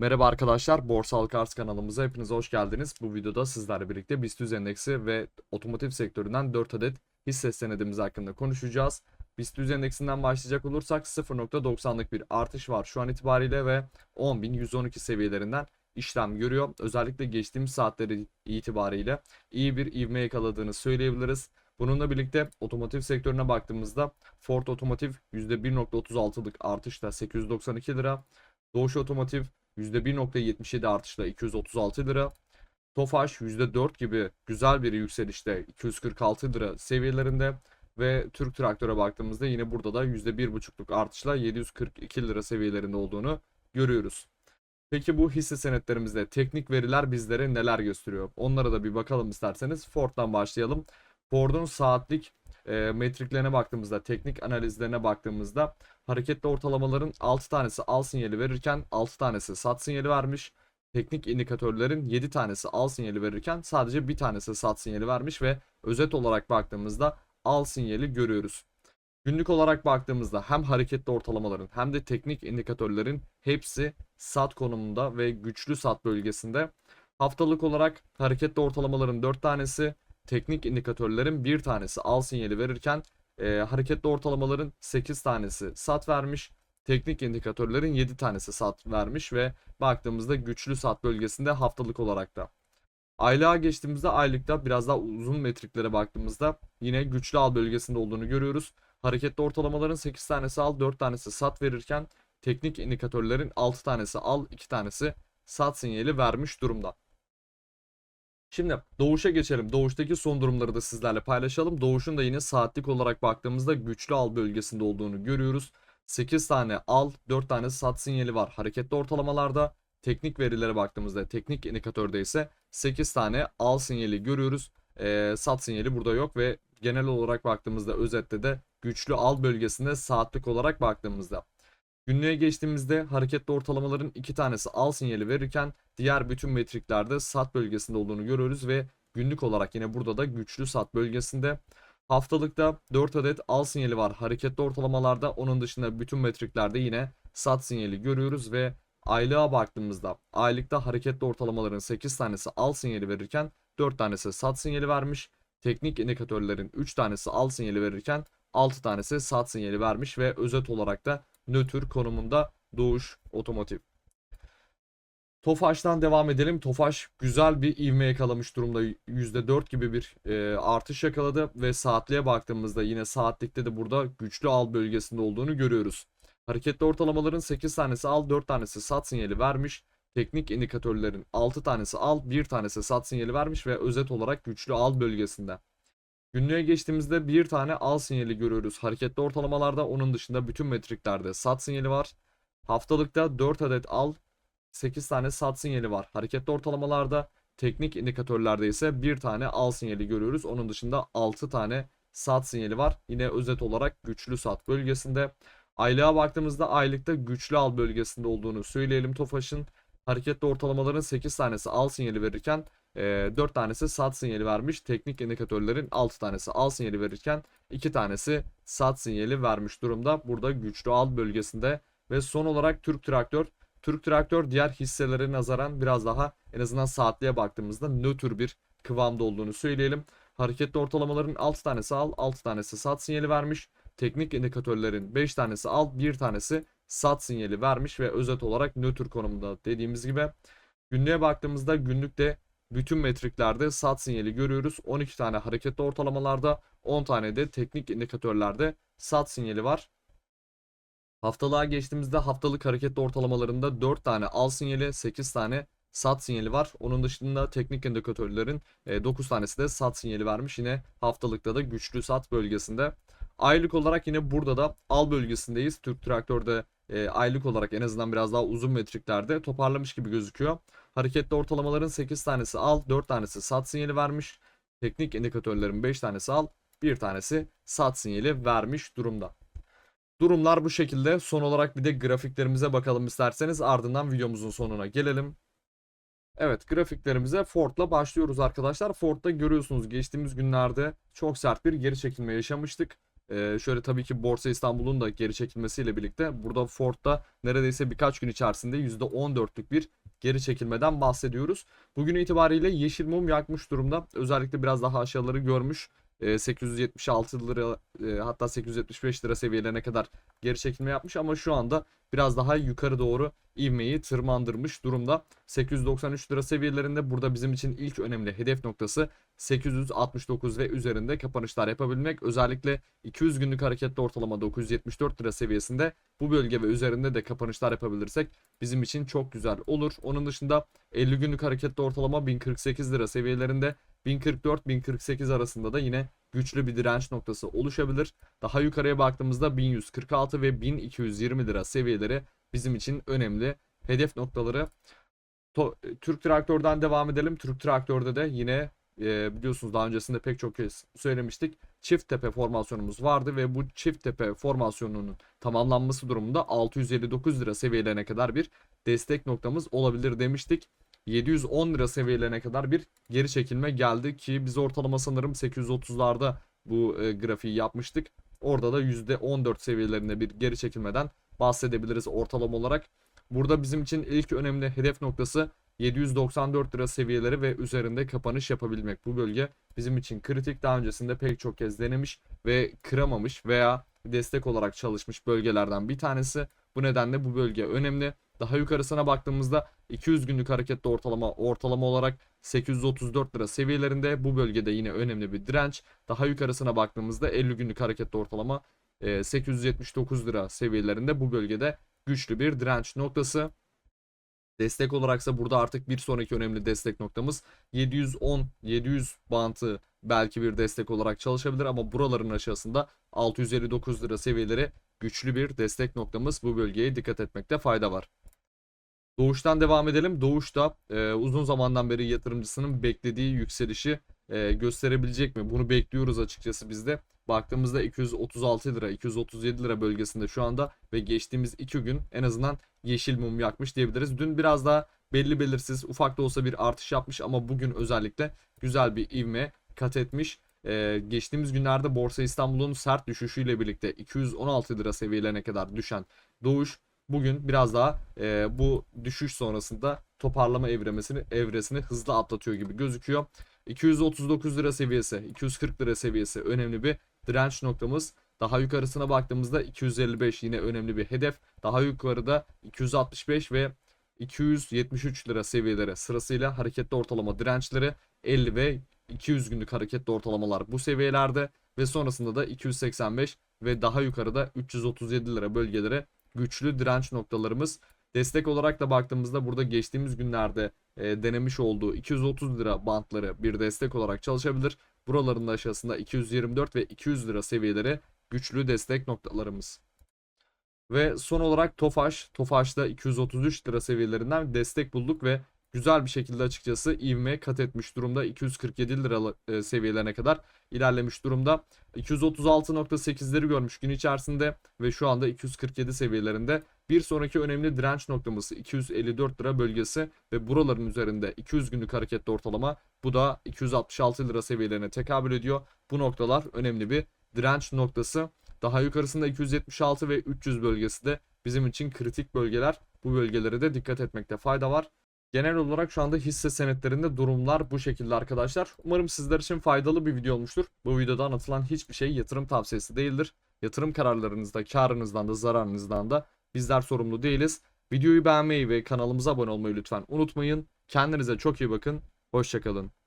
Merhaba arkadaşlar, Borsal Kars kanalımıza hepiniz hoş geldiniz. Bu videoda sizlerle birlikte BIST 100 endeksi ve otomotiv sektöründen 4 adet hisse senedimiz hakkında konuşacağız. BIST 100 endeksinden başlayacak olursak 0.90'lık bir artış var şu an itibariyle ve 10.112 seviyelerinden işlem görüyor. Özellikle geçtiğimiz saatleri itibariyle iyi bir ivme yakaladığını söyleyebiliriz. Bununla birlikte otomotiv sektörüne baktığımızda Ford Otomotiv %1.36'lık artışla 892 lira, Doğuş Otomotiv %1.77 artışla 236 lira. Tofaş %4 gibi güzel bir yükselişte 246 lira seviyelerinde ve Türk Traktör'e baktığımızda yine burada da %1.5'luk artışla 742 lira seviyelerinde olduğunu görüyoruz. Peki bu hisse senetlerimizde teknik veriler bizlere neler gösteriyor? Onlara da bir bakalım isterseniz. Ford'dan başlayalım. Ford'un saatlik e, metriklerine baktığımızda, teknik analizlerine baktığımızda hareketli ortalamaların 6 tanesi al sinyali verirken 6 tanesi sat sinyali vermiş. Teknik indikatörlerin 7 tanesi al sinyali verirken sadece bir tanesi sat sinyali vermiş ve özet olarak baktığımızda al sinyali görüyoruz. Günlük olarak baktığımızda hem hareketli ortalamaların hem de teknik indikatörlerin hepsi sat konumunda ve güçlü sat bölgesinde. Haftalık olarak hareketli ortalamaların 4 tanesi, teknik indikatörlerin bir tanesi al sinyali verirken e, hareketli ortalamaların 8 tanesi sat vermiş. Teknik indikatörlerin 7 tanesi sat vermiş ve baktığımızda güçlü sat bölgesinde haftalık olarak da. Aylığa geçtiğimizde aylıkta biraz daha uzun metriklere baktığımızda yine güçlü al bölgesinde olduğunu görüyoruz. Hareketli ortalamaların 8 tanesi al 4 tanesi sat verirken teknik indikatörlerin 6 tanesi al 2 tanesi sat sinyali vermiş durumda. Şimdi Doğuş'a geçelim. Doğuş'taki son durumları da sizlerle paylaşalım. Doğuş'un da yine saatlik olarak baktığımızda güçlü al bölgesinde olduğunu görüyoruz. 8 tane al, 4 tane sat sinyali var. Hareketli ortalamalarda teknik verilere baktığımızda teknik indikatörde ise 8 tane al sinyali görüyoruz. Ee, sat sinyali burada yok ve genel olarak baktığımızda özette de güçlü al bölgesinde saatlik olarak baktığımızda. Günlüğe geçtiğimizde hareketli ortalamaların iki tanesi al sinyali verirken diğer bütün metriklerde sat bölgesinde olduğunu görüyoruz ve günlük olarak yine burada da güçlü sat bölgesinde. Haftalıkta 4 adet al sinyali var hareketli ortalamalarda. Onun dışında bütün metriklerde yine sat sinyali görüyoruz ve aylığa baktığımızda aylıkta hareketli ortalamaların 8 tanesi al sinyali verirken 4 tanesi sat sinyali vermiş. Teknik indikatörlerin 3 tanesi al sinyali verirken 6 tanesi sat sinyali vermiş ve özet olarak da nötr konumunda Doğuş Otomotiv. Tofaş'tan devam edelim. Tofaş güzel bir ivme yakalamış durumda. %4 gibi bir e, artış yakaladı ve saatliğe baktığımızda yine saatlikte de burada güçlü al bölgesinde olduğunu görüyoruz. Hareketli ortalamaların 8 tanesi al, 4 tanesi sat sinyali vermiş. Teknik indikatörlerin 6 tanesi al, 1 tanesi sat sinyali vermiş ve özet olarak güçlü al bölgesinde. Günlüğe geçtiğimizde bir tane al sinyali görüyoruz. Hareketli ortalamalarda onun dışında bütün metriklerde sat sinyali var. Haftalıkta 4 adet al, 8 tane sat sinyali var. Hareketli ortalamalarda teknik indikatörlerde ise bir tane al sinyali görüyoruz. Onun dışında 6 tane sat sinyali var. Yine özet olarak güçlü sat bölgesinde. Aylığa baktığımızda aylıkta güçlü al bölgesinde olduğunu söyleyelim Tofaş'ın. Hareketli ortalamaların 8 tanesi al sinyali verirken e, 4 tanesi sat sinyali vermiş. Teknik indikatörlerin 6 tanesi al sinyali verirken 2 tanesi sat sinyali vermiş durumda. Burada güçlü al bölgesinde ve son olarak Türk Traktör. Türk Traktör diğer hisselere nazaran biraz daha en azından saatliğe baktığımızda nötr bir kıvamda olduğunu söyleyelim. Hareketli ortalamaların 6 tanesi al, 6 tanesi sat sinyali vermiş. Teknik indikatörlerin 5 tanesi al, 1 tanesi sat sinyali vermiş ve özet olarak nötr konumunda dediğimiz gibi. Günlüğe baktığımızda günlükte bütün metriklerde sat sinyali görüyoruz. 12 tane hareketli ortalamalarda 10 tane de teknik indikatörlerde sat sinyali var. Haftalığa geçtiğimizde haftalık hareketli ortalamalarında 4 tane al sinyali, 8 tane sat sinyali var. Onun dışında teknik indikatörlerin 9 tanesi de sat sinyali vermiş. Yine haftalıkta da güçlü sat bölgesinde. Aylık olarak yine burada da al bölgesindeyiz. Türk Traktör'de e, aylık olarak en azından biraz daha uzun metriklerde toparlamış gibi gözüküyor. Hareketli ortalamaların 8 tanesi al, 4 tanesi sat sinyali vermiş. Teknik indikatörlerin 5 tanesi al, 1 tanesi sat sinyali vermiş durumda. Durumlar bu şekilde. Son olarak bir de grafiklerimize bakalım isterseniz ardından videomuzun sonuna gelelim. Evet grafiklerimize Ford'la başlıyoruz arkadaşlar. Ford'da görüyorsunuz geçtiğimiz günlerde çok sert bir geri çekilme yaşamıştık. Ee, şöyle tabii ki Borsa İstanbul'un da geri çekilmesiyle birlikte burada Ford'da neredeyse birkaç gün içerisinde %14'lük bir geri çekilmeden bahsediyoruz. Bugün itibariyle yeşil mum yakmış durumda. Özellikle biraz daha aşağıları görmüş. Ee, 876 lira e, hatta 875 lira seviyelerine kadar geri çekilme yapmış ama şu anda biraz daha yukarı doğru ivmeyi tırmandırmış durumda. 893 lira seviyelerinde burada bizim için ilk önemli hedef noktası 869 ve üzerinde kapanışlar yapabilmek. Özellikle 200 günlük hareketli ortalama 974 lira seviyesinde bu bölge ve üzerinde de kapanışlar yapabilirsek bizim için çok güzel olur. Onun dışında 50 günlük hareketli ortalama 1048 lira seviyelerinde 1044-1048 arasında da yine güçlü bir direnç noktası oluşabilir. Daha yukarıya baktığımızda 1146 ve 1220 lira seviyeleri bizim için önemli hedef noktaları. To- Türk Traktör'den devam edelim. Türk Traktör'de de yine e, biliyorsunuz daha öncesinde pek çok kez söylemiştik. Çift tepe formasyonumuz vardı ve bu çift tepe formasyonunun tamamlanması durumunda 659 lira seviyelerine kadar bir destek noktamız olabilir demiştik. 710 lira seviyelerine kadar bir geri çekilme geldi ki biz ortalama sanırım 830'larda bu e, grafiği yapmıştık. Orada da %14 seviyelerinde bir geri çekilmeden bahsedebiliriz ortalama olarak. Burada bizim için ilk önemli hedef noktası 794 lira seviyeleri ve üzerinde kapanış yapabilmek. Bu bölge bizim için kritik. Daha öncesinde pek çok kez denemiş ve kıramamış veya destek olarak çalışmış bölgelerden bir tanesi. Bu nedenle bu bölge önemli. Daha yukarısına baktığımızda 200 günlük hareketli ortalama ortalama olarak 834 lira seviyelerinde bu bölgede yine önemli bir direnç. Daha yukarısına baktığımızda 50 günlük hareketli ortalama e, 879 lira seviyelerinde bu bölgede güçlü bir direnç noktası. Destek olaraksa burada artık bir sonraki önemli destek noktamız 710 700 bantı belki bir destek olarak çalışabilir ama buraların aşağısında 659 lira seviyeleri güçlü bir destek noktamız. Bu bölgeye dikkat etmekte fayda var. Doğuştan devam edelim. Doğuşta e, uzun zamandan beri yatırımcısının beklediği yükselişi e, gösterebilecek mi? Bunu bekliyoruz açıkçası biz de. Baktığımızda 236 lira, 237 lira bölgesinde şu anda ve geçtiğimiz 2 gün en azından yeşil mum yakmış diyebiliriz. Dün biraz daha belli belirsiz ufak da olsa bir artış yapmış ama bugün özellikle güzel bir ivme kat etmiş. Ee, geçtiğimiz günlerde Borsa İstanbul'un sert düşüşüyle birlikte 216 lira seviyelerine kadar düşen Doğuş bugün biraz daha e, bu düşüş sonrasında toparlama evremesini evresini hızlı atlatıyor gibi gözüküyor. 239 lira seviyesi, 240 lira seviyesi önemli bir direnç noktamız. Daha yukarısına baktığımızda 255 yine önemli bir hedef. Daha yukarıda 265 ve 273 lira seviyeleri sırasıyla hareketli ortalama dirençleri 50 ve 200 günlük hareketli ortalamalar bu seviyelerde ve sonrasında da 285 ve daha yukarıda 337 lira bölgelere güçlü direnç noktalarımız. Destek olarak da baktığımızda burada geçtiğimiz günlerde e, denemiş olduğu 230 lira bantları bir destek olarak çalışabilir. Buraların da aşağısında 224 ve 200 lira seviyeleri güçlü destek noktalarımız. Ve son olarak Tofaş. Tofaş'ta 233 lira seviyelerinden destek bulduk ve güzel bir şekilde açıkçası ivme kat etmiş durumda. 247 lira e, seviyelerine kadar ilerlemiş durumda. 236.8'leri görmüş gün içerisinde ve şu anda 247 seviyelerinde. Bir sonraki önemli direnç noktamız 254 lira bölgesi ve buraların üzerinde 200 günlük hareketli ortalama bu da 266 lira seviyelerine tekabül ediyor. Bu noktalar önemli bir direnç noktası. Daha yukarısında 276 ve 300 bölgesi de bizim için kritik bölgeler. Bu bölgelere de dikkat etmekte fayda var. Genel olarak şu anda hisse senetlerinde durumlar bu şekilde arkadaşlar. Umarım sizler için faydalı bir video olmuştur. Bu videoda anlatılan hiçbir şey yatırım tavsiyesi değildir. Yatırım kararlarınızda, karınızdan da zararınızdan da bizler sorumlu değiliz. Videoyu beğenmeyi ve kanalımıza abone olmayı lütfen unutmayın. Kendinize çok iyi bakın. Hoşçakalın.